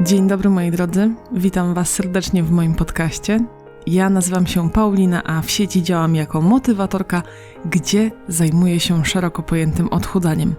Dzień dobry moi drodzy, witam Was serdecznie w moim podcaście. Ja nazywam się Paulina, a w sieci działam jako motywatorka, gdzie zajmuję się szeroko pojętym odchudzaniem.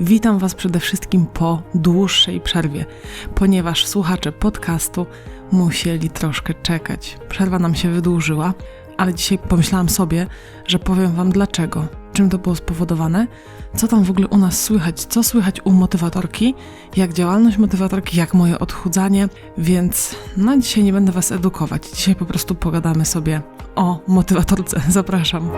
Witam Was przede wszystkim po dłuższej przerwie, ponieważ słuchacze podcastu musieli troszkę czekać. Przerwa nam się wydłużyła, ale dzisiaj pomyślałam sobie, że powiem Wam dlaczego, czym to było spowodowane, co tam w ogóle u nas słychać, co słychać u motywatorki, jak działalność motywatorki, jak moje odchudzanie, więc no dzisiaj nie będę Was edukować. Dzisiaj po prostu pogadamy sobie o motywatorce. Zapraszam.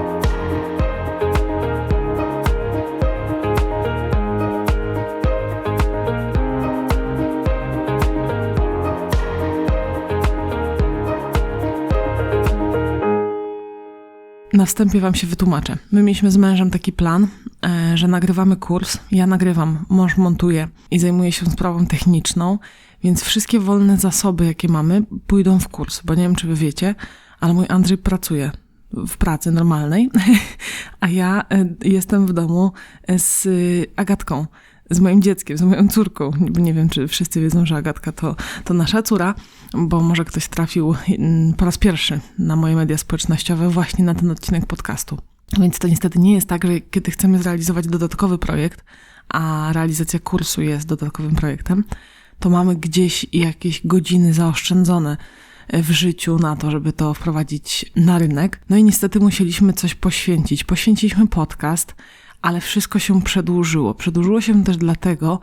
Na wstępie Wam się wytłumaczę. My mieliśmy z mężem taki plan, e, że nagrywamy kurs. Ja nagrywam, mąż montuje i zajmuje się sprawą techniczną, więc wszystkie wolne zasoby, jakie mamy, pójdą w kurs, bo nie wiem, czy Wy wiecie, ale mój Andrzej pracuje w pracy normalnej, a ja e, jestem w domu z Agatką z moim dzieckiem, z moją córką. Nie wiem, czy wszyscy wiedzą, że Agatka to, to nasza córa, bo może ktoś trafił mm, po raz pierwszy na moje media społecznościowe właśnie na ten odcinek podcastu. Więc to niestety nie jest tak, że kiedy chcemy zrealizować dodatkowy projekt, a realizacja kursu jest dodatkowym projektem, to mamy gdzieś jakieś godziny zaoszczędzone w życiu na to, żeby to wprowadzić na rynek. No i niestety musieliśmy coś poświęcić. Poświęciliśmy podcast, ale wszystko się przedłużyło. Przedłużyło się też dlatego,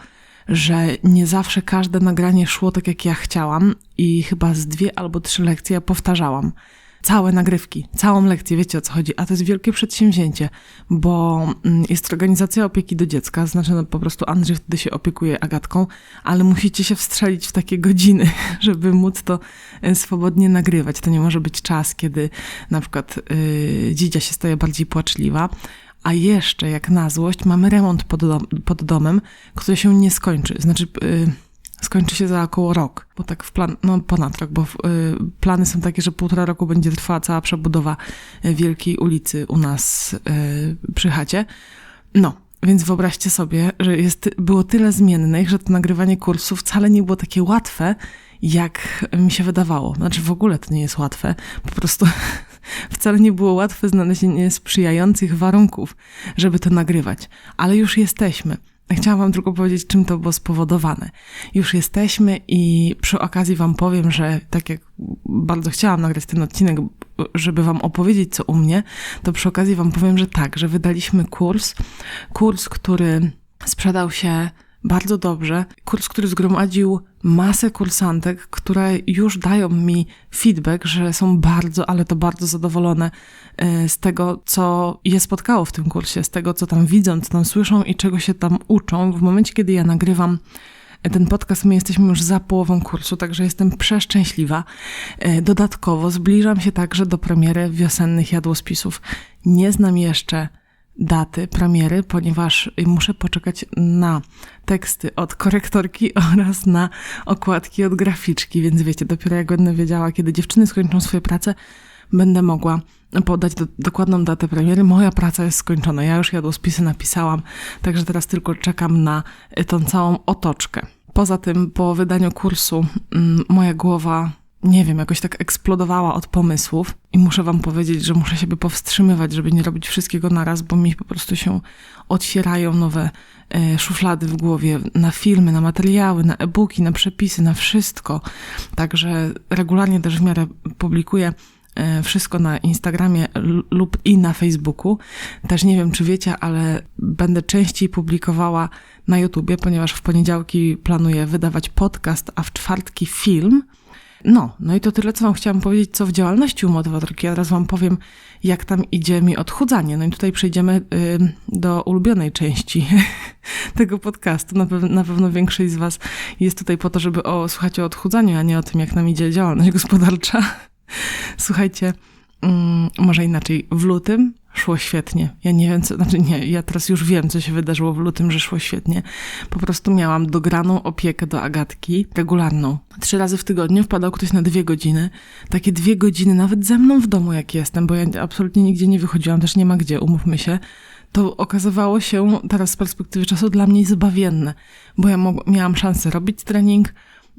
że nie zawsze każde nagranie szło tak, jak ja chciałam, i chyba z dwie albo trzy lekcje ja powtarzałam. Całe nagrywki, całą lekcję, wiecie o co chodzi. A to jest wielkie przedsięwzięcie, bo mm, jest organizacja opieki do dziecka, znaczy no, po prostu Andrzej wtedy się opiekuje Agatką, ale musicie się wstrzelić w takie godziny, żeby móc to e, swobodnie nagrywać. To nie może być czas, kiedy na przykład yy, dzidzia się staje bardziej płaczliwa, a jeszcze, jak na złość, mamy remont pod, dom, pod domem, który się nie skończy. Znaczy, yy, skończy się za około rok, bo tak w plan, no ponad rok, bo yy, plany są takie, że półtora roku będzie trwała cała przebudowa y, wielkiej ulicy u nas yy, przy chacie. No, więc wyobraźcie sobie, że jest, było tyle zmiennych, że to nagrywanie kursów wcale nie było takie łatwe, jak mi się wydawało. Znaczy w ogóle to nie jest łatwe. Po prostu wcale nie było łatwe znalezienie sprzyjających warunków, żeby to nagrywać. Ale już jesteśmy. Chciałam Wam tylko powiedzieć, czym to było spowodowane. Już jesteśmy i przy okazji Wam powiem, że tak jak bardzo chciałam nagrać ten odcinek, żeby Wam opowiedzieć co u mnie, to przy okazji Wam powiem, że tak, że wydaliśmy kurs. Kurs, który sprzedał się bardzo dobrze. Kurs, który zgromadził masę kursantek, które już dają mi feedback, że są bardzo, ale to bardzo zadowolone e, z tego, co je spotkało w tym kursie, z tego, co tam widzą, co tam słyszą i czego się tam uczą. W momencie, kiedy ja nagrywam ten podcast, my jesteśmy już za połową kursu, także jestem przeszczęśliwa. E, dodatkowo zbliżam się także do premiery wiosennych jadłospisów. Nie znam jeszcze daty premiery, ponieważ muszę poczekać na teksty od korektorki oraz na okładki od graficzki, więc wiecie, dopiero jak będę wiedziała, kiedy dziewczyny skończą swoje prace, będę mogła podać do, dokładną datę premiery. Moja praca jest skończona, ja już jadłospisy napisałam, także teraz tylko czekam na tą całą otoczkę. Poza tym, po wydaniu kursu, mm, moja głowa nie wiem, jakoś tak eksplodowała od pomysłów i muszę wam powiedzieć, że muszę siebie powstrzymywać, żeby nie robić wszystkiego naraz, bo mi po prostu się otwierają nowe e, szuflady w głowie na filmy, na materiały, na e-booki, na przepisy, na wszystko. Także regularnie też w miarę publikuję e, wszystko na Instagramie lub i na Facebooku. Też nie wiem, czy wiecie, ale będę częściej publikowała na YouTubie, ponieważ w poniedziałki planuję wydawać podcast, a w czwartki film. No, no i to tyle, co Wam chciałam powiedzieć, co w działalności u motywatorki. Ja teraz Wam powiem, jak tam idzie mi odchudzanie. No i tutaj przejdziemy y, do ulubionej części tego podcastu. Na, na pewno większość z Was jest tutaj po to, żeby o, słuchać o odchudzaniu, a nie o tym, jak nam idzie działalność gospodarcza. Słuchajcie, mm, może inaczej. W lutym szło świetnie. Ja nie wiem, co, znaczy nie, ja teraz już wiem, co się wydarzyło w lutym, że szło świetnie. Po prostu miałam dograną opiekę do Agatki, regularną. Trzy razy w tygodniu wpadał ktoś na dwie godziny. Takie dwie godziny, nawet ze mną w domu, jak jestem, bo ja absolutnie nigdzie nie wychodziłam, też nie ma gdzie, umówmy się. To okazywało się teraz z perspektywy czasu dla mnie zbawienne, bo ja miałam szansę robić trening,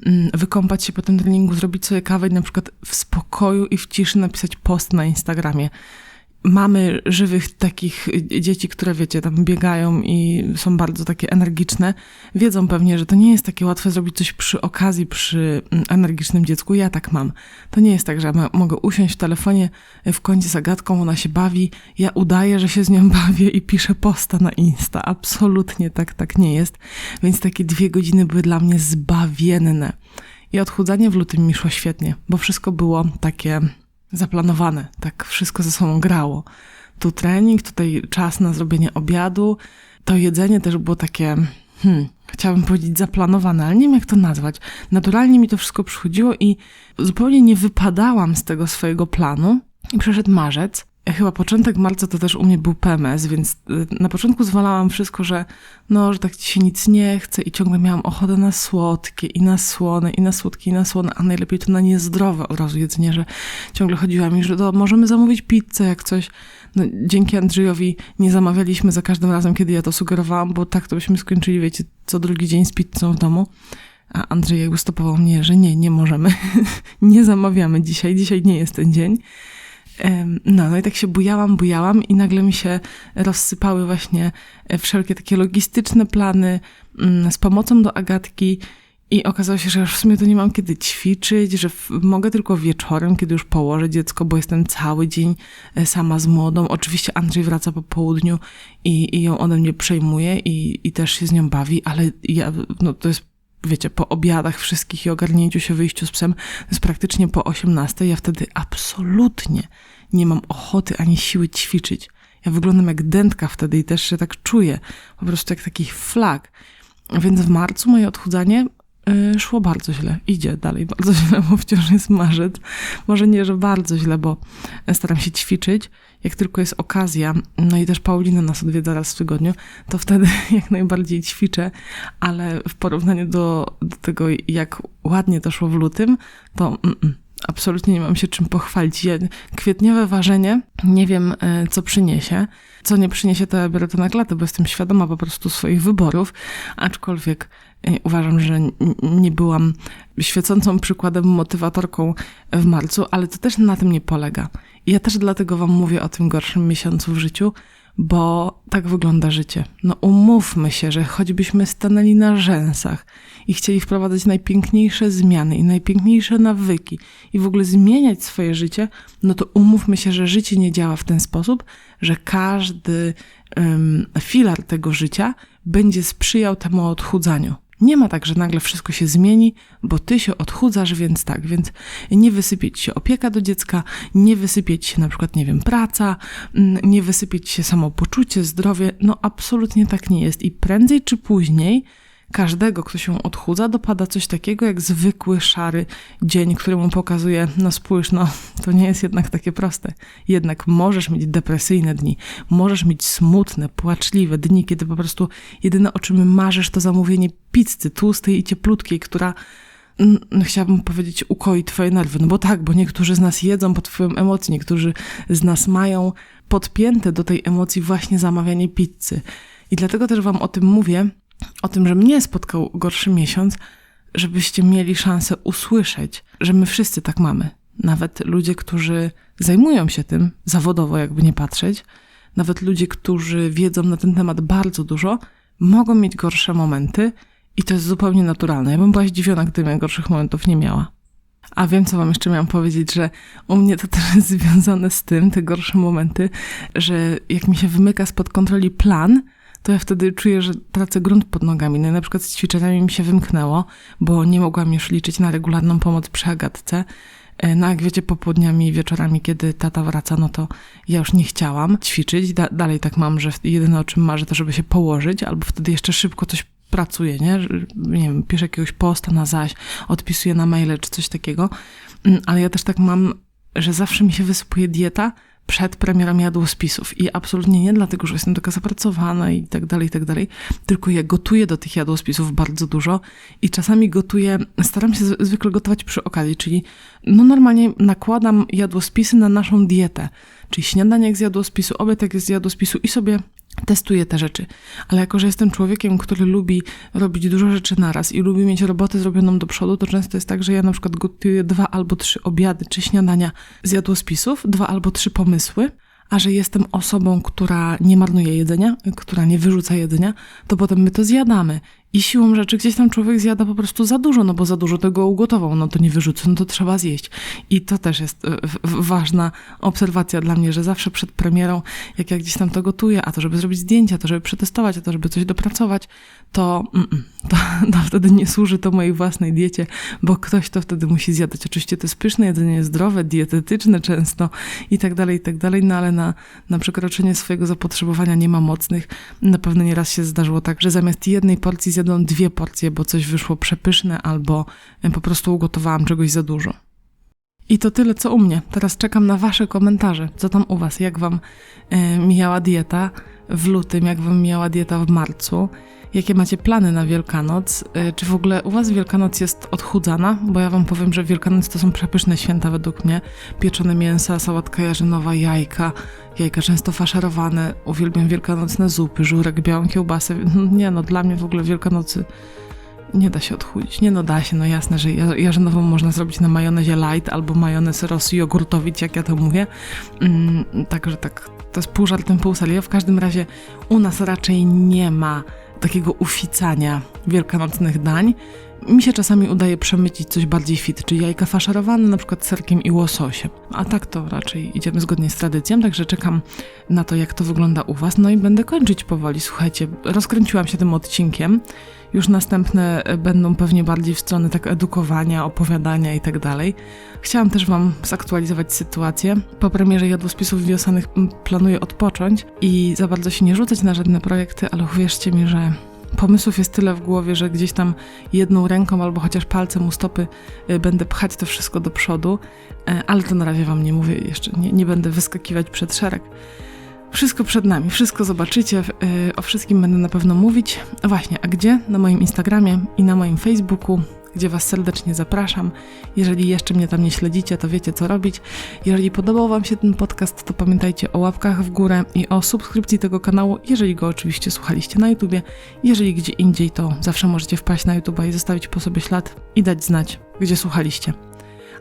mm, wykąpać się po tym treningu, zrobić sobie kawę i na przykład w spokoju i w ciszy napisać post na Instagramie mamy żywych takich dzieci, które wiecie, tam biegają i są bardzo takie energiczne, wiedzą pewnie, że to nie jest takie łatwe zrobić coś przy okazji, przy mm, energicznym dziecku. Ja tak mam. To nie jest tak, że ja mogę usiąść w telefonie w kącie z Agatką, ona się bawi, ja udaję, że się z nią bawię i piszę posta na Insta. Absolutnie tak, tak nie jest. Więc takie dwie godziny były dla mnie zbawienne. I odchudzanie w lutym mi szło świetnie, bo wszystko było takie zaplanowane, tak wszystko ze sobą grało. Tu trening, tutaj czas na zrobienie obiadu. To jedzenie też było takie, hmm, chciałabym powiedzieć zaplanowane, ale nie wiem jak to nazwać. Naturalnie mi to wszystko przychodziło i zupełnie nie wypadałam z tego swojego planu. I przeszedł marzec chyba początek marca to też u mnie był PMS, więc y, na początku zwalałam wszystko, że no, że tak ci się nic nie chce i ciągle miałam ochotę na słodkie i na słone i na słodkie i na słone, a najlepiej to na niezdrowe od razu jedzenie, że ciągle chodziła mi, że to możemy zamówić pizzę jak coś. No, dzięki Andrzejowi nie zamawialiśmy za każdym razem, kiedy ja to sugerowałam, bo tak to byśmy skończyli, wiecie, co drugi dzień z pizzą w domu. A Andrzej jakby stopował mnie, że nie, nie możemy, nie zamawiamy dzisiaj, dzisiaj nie jest ten dzień. No, no i tak się bujałam, bujałam i nagle mi się rozsypały właśnie e, wszelkie takie logistyczne plany mm, z pomocą do Agatki i okazało się, że w sumie to nie mam kiedy ćwiczyć, że mogę tylko wieczorem, kiedy już położę dziecko, bo jestem cały dzień e, sama z młodą. Oczywiście Andrzej wraca po południu i, i ją ode mnie przejmuje i, i też się z nią bawi, ale ja, no to jest wiecie, po obiadach wszystkich i ogarnięciu się, wyjściu z psem, to jest praktycznie po 18. Ja wtedy absolutnie nie mam ochoty ani siły ćwiczyć. Ja wyglądam jak dętka wtedy i też się tak czuję, po prostu jak taki flag. Więc w marcu moje odchudzanie szło bardzo źle. Idzie dalej bardzo źle, bo wciąż jest marzec. Może nie, że bardzo źle, bo staram się ćwiczyć. Jak tylko jest okazja, no i też Paulina nas odwiedza raz w tygodniu, to wtedy jak najbardziej ćwiczę, ale w porównaniu do, do tego, jak ładnie to szło w lutym, to mm, mm absolutnie nie mam się czym pochwalić. Ja, kwietniowe ważenie nie wiem, e, co przyniesie. Co nie przyniesie, to ja biorę to na klatę, bo jestem świadoma po prostu swoich wyborów, aczkolwiek e, uważam, że nie byłam świecącą przykładem, motywatorką w marcu, ale to też na tym nie polega. Ja też dlatego wam mówię o tym gorszym miesiącu w życiu, bo tak wygląda życie. No umówmy się, że choćbyśmy stanęli na rzęsach i chcieli wprowadzać najpiękniejsze zmiany i najpiękniejsze nawyki i w ogóle zmieniać swoje życie, no to umówmy się, że życie nie działa w ten sposób, że każdy um, filar tego życia będzie sprzyjał temu odchudzaniu. Nie ma tak, że nagle wszystko się zmieni, bo ty się odchudzasz, więc tak, więc nie wysypie ci się opieka do dziecka, nie wysypie ci się na przykład, nie wiem, praca, mm, nie wysypie ci się samopoczucie, zdrowie. No absolutnie tak nie jest i prędzej czy później każdego, kto się odchudza, dopada coś takiego jak zwykły, szary dzień, który mu pokazuje, no spójrz, no to nie jest jednak takie proste. Jednak możesz mieć depresyjne dni, możesz mieć smutne, płaczliwe dni, kiedy po prostu jedyne o czym marzysz to zamówienie pizzy tłustej i cieplutkiej, która no, chciałabym powiedzieć, ukoi twoje nerwy. No bo tak, bo niektórzy z nas jedzą pod wpływem emocji, niektórzy z nas mają podpięte do tej emocji właśnie zamawianie pizzy. I dlatego też wam o tym mówię, o tym, że mnie spotkał gorszy miesiąc, żebyście mieli szansę usłyszeć, że my wszyscy tak mamy. Nawet ludzie, którzy zajmują się tym zawodowo, jakby nie patrzeć, nawet ludzie, którzy wiedzą na ten temat bardzo dużo, mogą mieć gorsze momenty i to jest zupełnie naturalne. Ja bym była zdziwiona, gdybym gorszych momentów nie miała. A wiem, co wam jeszcze miałam powiedzieć, że u mnie to też jest związane z tym, te gorsze momenty, że jak mi się wymyka spod kontroli plan, to ja wtedy czuję, że tracę grunt pod nogami. No na przykład z ćwiczeniami mi się wymknęło, bo nie mogłam już liczyć na regularną pomoc przy Agatce. E, no jak wiecie, popołudniami i wieczorami, kiedy tata wraca, no to ja już nie chciałam ćwiczyć. Da dalej tak mam, że jedyne o czym marzę to, żeby się położyć, albo wtedy jeszcze szybko coś pracuję, nie? Nie wiem, piszę jakiegoś posta na zaś, odpisuję na maile czy coś takiego. Mm, ale ja też tak mam, że zawsze mi się wysypuje dieta, przed premierą jadłospisów. I absolutnie nie dlatego, że jestem taka zapracowana i tak dalej, i tak dalej, tylko ja gotuję do tych jadłospisów bardzo dużo i czasami gotuję, staram się zwykle gotować przy okazji, czyli no normalnie nakładam jadłospisy na naszą dietę, czyli śniadanie jak z jadłospisu, obiad jak z jadłospisu i sobie testuję te rzeczy. Ale jako, że jestem człowiekiem, który lubi robić dużo rzeczy naraz i lubi mieć robotę zrobioną do przodu, to często jest tak, że ja na przykład gotuję dwa albo trzy obiady czy śniadania z jadłospisów, dwa albo trzy pomysły, a że jestem osobą, która nie marnuje jedzenia, która nie wyrzuca jedzenia, to potem my to zjadamy. I siłą rzeczy gdzieś tam człowiek zjada po prostu za dużo, no bo za dużo tego ugotował, no to nie wyrzucę, no to trzeba zjeść. I to też jest e, ważna obserwacja dla mnie, że zawsze przed premierą, jak ja gdzieś tam to gotuję, a to żeby zrobić zdjęcia, to żeby przetestować, a to żeby coś dopracować, to, mm, to, to wtedy nie służy to mojej własnej diecie, bo ktoś to wtedy musi zjadać. Oczywiście to jest pyszne jedzenie, zdrowe, dietetyczne często i tak dalej, i tak dalej, no ale na, na przekroczenie swojego zapotrzebowania nie ma mocnych. Na pewno nieraz się zdarzyło tak, że zamiast jednej porcji zjadłam dwie porcje, bo coś wyszło przepyszne albo po prostu ugotowałam czegoś za dużo. I to tyle, co u mnie. Teraz czekam na Wasze komentarze. Co tam u Was? Jak Wam e, mijała dieta w lutym? Jak Wam mijała dieta w marcu? Jakie macie plany na Wielkanoc? E, czy w ogóle u Was Wielkanoc jest odchudzana? Bo ja Wam powiem, że Wielkanoc to są przepyszne święta według mnie. Pieczone mięsa, sałatka jarzynowa, jajka, jajka często faszerowane. Uwielbiam wielkanocne zupy, żurek, białą kiełbasę. Nie no, dla mnie w ogóle Wielkanocy nie da się odchudzić. Nie no da się, no jasne, że jarzynową można zrobić na majonezie light albo majonez ros jogurtowić, jak ja to mówię. Mm, także tak, to jest pół żartem, pół serio. W każdym razie u nas raczej nie ma takiego uficania wielkanocnych dań. Mi się czasami udaje przemycić coś bardziej fit, czyli jajka faszerowane na przykład serkiem i łososiem. A tak to raczej idziemy zgodnie z tradycją, także czekam na to, jak to wygląda u Was. No i będę kończyć powoli. Słuchajcie, rozkręciłam się tym odcinkiem. Już następne będą pewnie bardziej w stronę tak edukowania, opowiadania i tak dalej. Chciałam też Wam zaktualizować sytuację. Po premierze jadłospisów wiosennych planuję odpocząć i za bardzo się nie rzucać na żadne projekty, ale uwierzcie mi, że pomysłów jest tyle w głowie, że gdzieś tam jedną ręką albo chociaż palcem u stopy y, będę pchać to wszystko do przodu, e, ale to na razie Wam nie mówię jeszcze, nie, nie będę wyskakiwać przed szereg. Wszystko przed nami, wszystko zobaczycie, y, o wszystkim będę na pewno mówić. Właśnie, a gdzie? Na moim Instagramie i na moim Facebooku gdzie Was serdecznie zapraszam. Jeżeli jeszcze mnie tam nie śledzicie, to wiecie co robić. Jeżeli podobał Wam się ten podcast, to pamiętajcie o łapkach w górę i o subskrypcji tego kanału, jeżeli go oczywiście słuchaliście na YouTubie. Jeżeli gdzie indziej, to zawsze możecie wpaść na YouTube'a i zostawić po sobie ślad i dać znać, gdzie słuchaliście.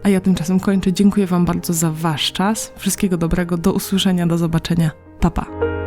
A ja tymczasem kończę. Dziękuję Wam bardzo za Wasz czas. Wszystkiego dobrego, do usłyszenia, do zobaczenia. Pa, pa.